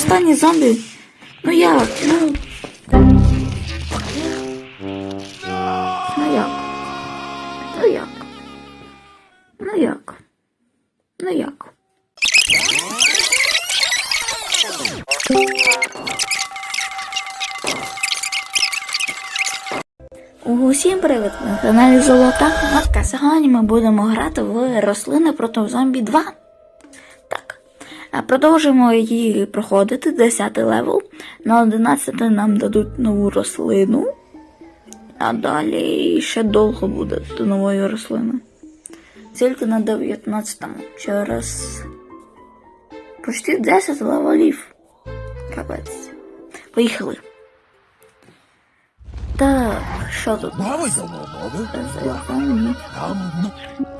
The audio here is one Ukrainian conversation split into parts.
останній зомбі. Ну як? Ну. Ну як? Ну як? Ну як? Ну як? Усім привіт! На каналі Золота Кнопка. Сьогодні ми будемо грати в рослини проти зомбі 2. Так. А Продовжимо її проходити 10 левел. На 11 нам дадуть нову рослину. А далі ще довго буде до нової рослини. Тільки на 19 через почти 10 левелів. Капець. Поїхали. Так, що тут?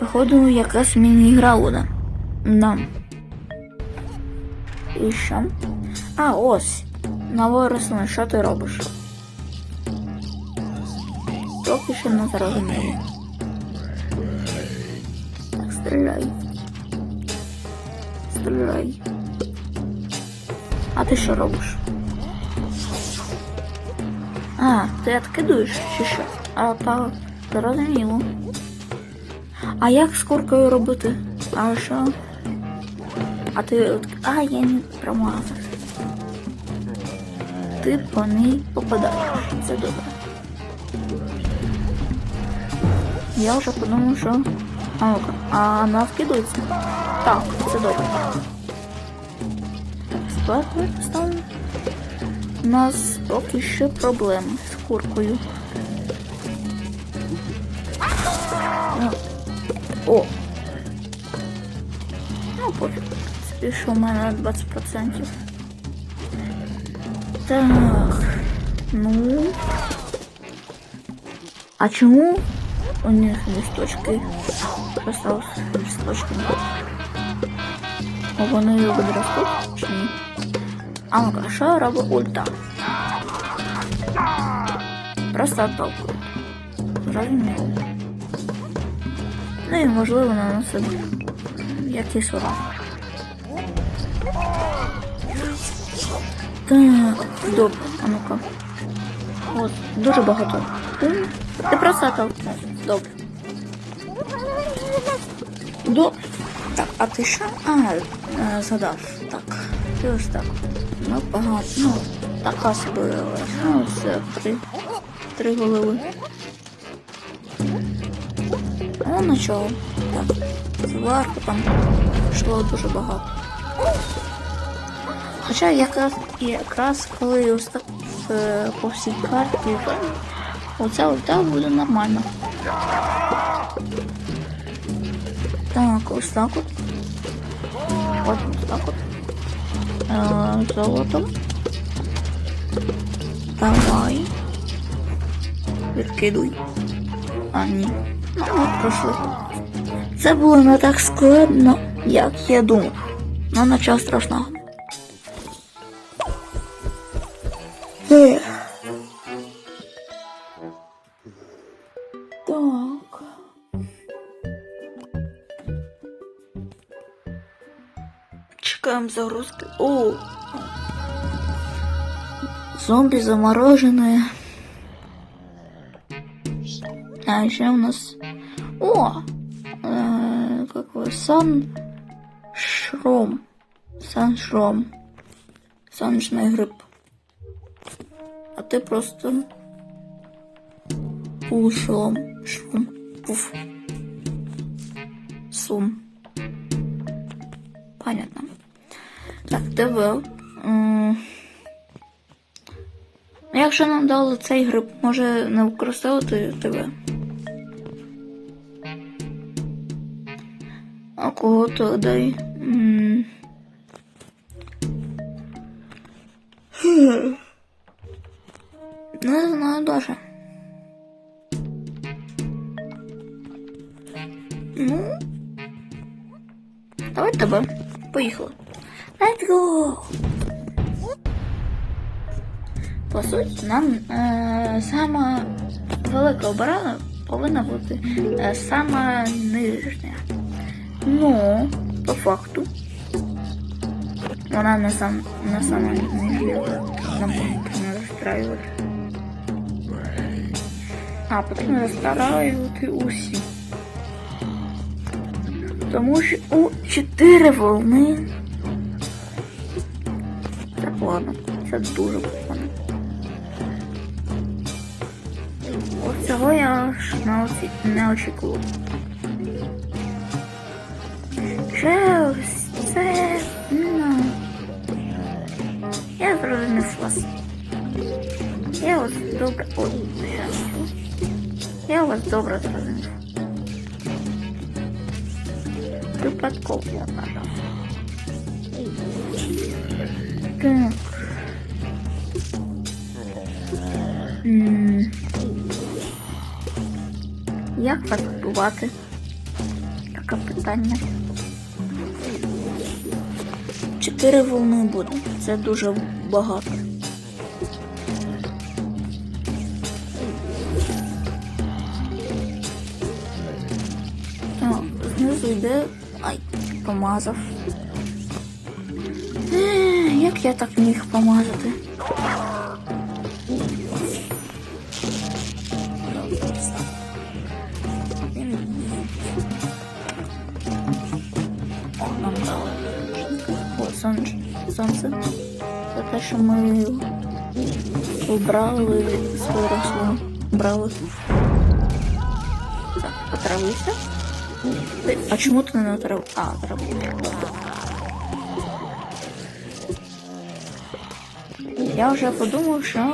Походу, якась міні-гра буде. Да. І що? А, ось. Нова рослина, що ти робиш? Поки що не зрозуміло. Так, стріляй. Стріляй. А ти що робиш? А, ти откидуєш чи що? А, так, зрозуміло. А як з куркою робити? А що? А ти от. А, я не промазав. Ти по ній попадаєш. Це добре. Я вже подумав, що. А ну-ка, а вона вкидується? Так, це добре. Так, склад поставимо. У нас поки що проблеми з куркою. О! В принципі, що в мене 20%. Так. Ну. А чому у них листочки? Осталось листочки. Вони відростуть чи ні? А ну-ка, що робить ульта? Просто оттолкує. Зрозуміло. Ну і можливо наносить якийсь урон. Так, добре, а ну-ка. От, дуже багато. Ти просто оттолкнув. Добре. До... Так, а ти що? А, е, задав. Так. Ти ось так. Ну, багато. Ну, така собі. Ну, це три. Три голови. Ну, нічого. Так. Зверху там йшло дуже багато. Хоча якраз, якраз коли ось так е, по всій карті, оця ульта буде нормально. Так, ось так от. Потім ось так от. Е, золото. Давай. Відкидуй. А, ні. Ну, от пройшли. Це було не так складно, як я думав. Ну, нічого страшного. Так. Чекаем загрузки. О! Зомби замороженные. А еще у нас... О! Э, какой? Сан... Шром. Сан Шром. Сонячный гриб. Ты просто... Пушром. Шром. Пуф. Сум. Понятно. Так, ну, Якщо нам дали цей гриб, може не використовувати тебе. А кого то дай? Хм. Не знаю даже. Ну, давай тебе. Поїхали. Let's go! По суті, нам е, сама велика оборона повинна бути е, сама нижня. Ну, по факту. Вона не сам не сама не живе. Нам потрібно розстраювати. А, потрібно розстраювати усі. Тому що у чотири волни. Це погано. Це дуже погано. От цього я ж не, очікував. Ще ось це. Ну, я зрозумів вас. Я вас добре. Ой, ще. Я вас добре зрозумів. Випадково надо. Так. М. Як вас вбивати? Таке питання. Чотири волни буде. Це дуже багато. Йде. Ай, помазав. Е, Як я так міг помазати? О, сонце. Сонце. Це те, що ми убрали свою рослину. Брали. Так, отравився. А чому ти не отрав? А, отравився. Я вже подумав, що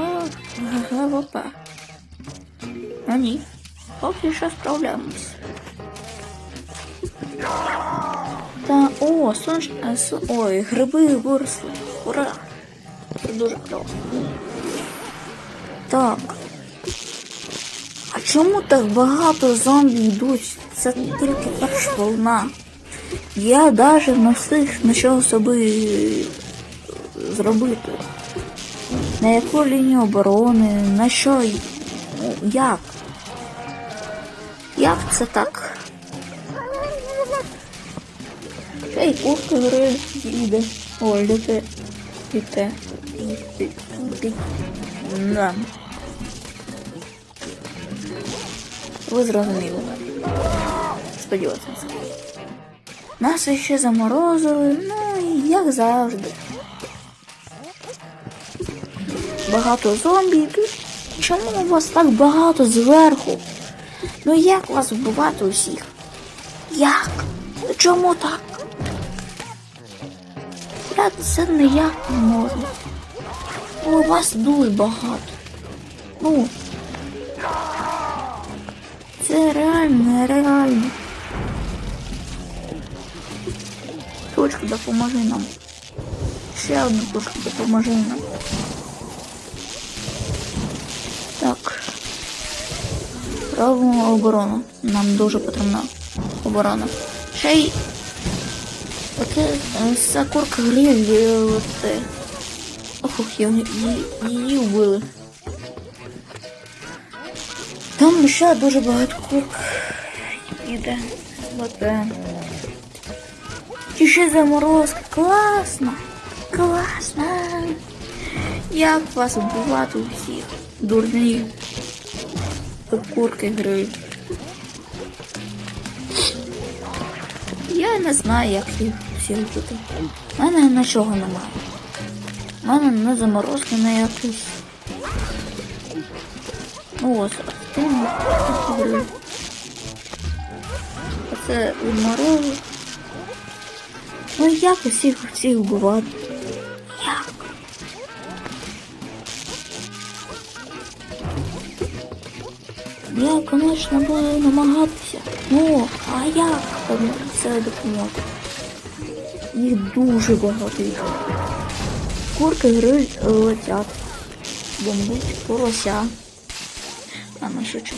ГВП. А ні. Поки що справляємось. Та о, сонч... Ой, гриби виросли. Ура! Це дуже кльово. Так. А чому так багато зомбі йдуть? Це тільки перша волна. Я навіть не встиг нічого собі зробити. На яку лінію оборони, на що, ну, як? Як це так? Ей, курка гри їде. О, літе. Літе. Ви зрозуміли. Це. Нас ще заморозили, ну як завжди. Багато зомбі. Чому у вас так багато зверху? Ну як вас вбивати усіх? Як? Чому так? Я це ніяк не можу. У вас дуже багато. Ну. Це реально, нереально. Точка, допоможи нам. Ще одну точку, допоможи нам. Так. Робимо оборону. Нам дуже потрібна оборона. Ще й. Оце е, ця курка гриль, е, оте. Ох, її, її вбили. Там ще дуже багато курк. Іде. Оте. І ще заморозка. Класно. Класно. Як вас вбивати усіх? Дурні. Курки гриють. Я не знаю, як їх всіх бути. У мене нічого немає. У мене не заморозки на якусь. Ну ось, не говорю. Оце. Ну як усіх всіх вбивати? Як? Я, конечно, буду намагатися. Ну, а як там це допомогти? Їх дуже багато їх. Курки гриль летять. Бомбить порося. На шучу.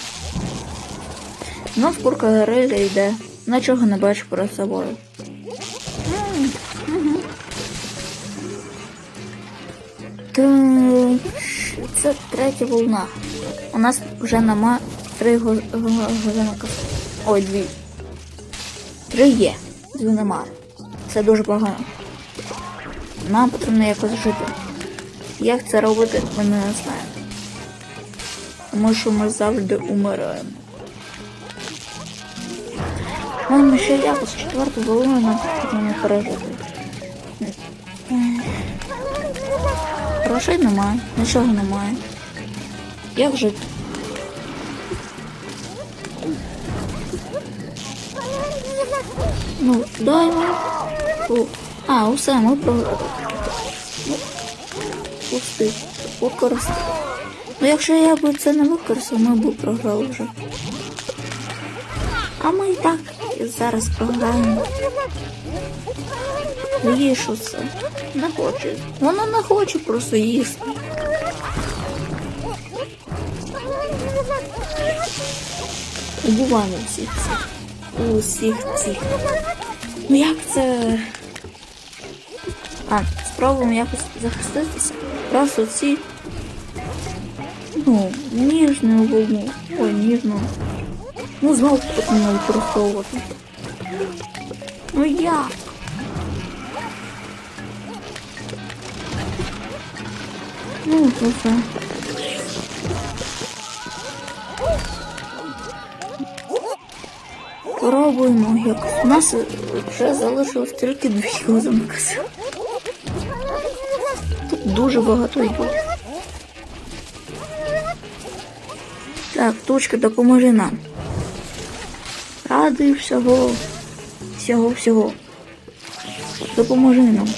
Ну, курка гриля йде. Нічого не бачу перед собою. Це третя волна. У нас вже нема три го- го- годинника. Ой, дві. Три є. Дві нема. Це дуже погано. нам потрібно якось жити. Як це робити, ми не знаємо. Тому що ми завжди умираємо. Маємо ще якось четверту голову нам потрібно пережити. Грошей немає, нічого немає. Як жити? Ну, дай ми. А, усе, ми програли. Пусти, використай. Ну, якщо я б це не використав, ми б програли вже. А ми і так зараз програємо. Їж усе. Не хоче. Вона не хоче просто їсти. Убиваємо всіх цих. Усіх цих. Ну як це. А, спробуємо якось захиститися. Просто ці. Ну, ніжну волну. Ой, ніжну. Ну, знову потрібно використовувати. Ну як? Ну, це все. Пробуємо якось. У нас вже залишилось тільки дві озимки. Тут дуже багато йдуть. Так, тучка, допоможи нам. Радий всього. Всього всього. Допоможи нам.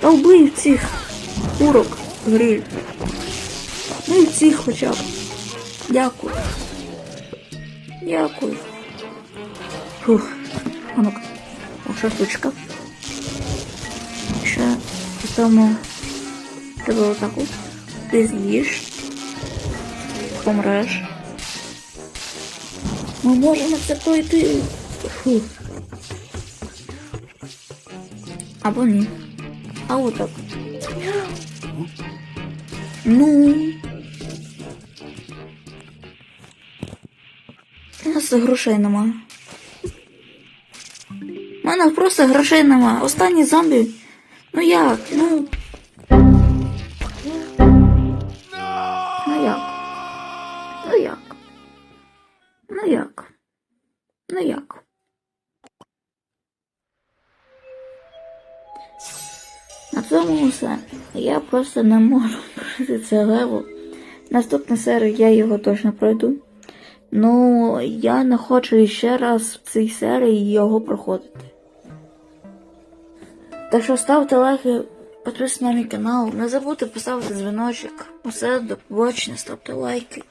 Та вбий цих курок гриль. Ну і цих хоча б. Дякую. Дякую. Фух. А ну-ка. Оша штучка. Ще поставимо тебе отаку. Ти з'їш. Помреш. Ми можемо це пройти. Фух. Або ні. А отак. Ну. У нас грошей немає. У мене просто грошей немає. Останній зомбі. Ну як? Ну цьому все. Я просто не можу пройти це левел. Наступна серія я його точно пройду. Ну, я не хочу ще раз в цій серії його проходити. Так що ставте лайки, підписуйтесь на мій канал, не забудьте поставити дзвіночок. Усе, до побачення, ставте лайки.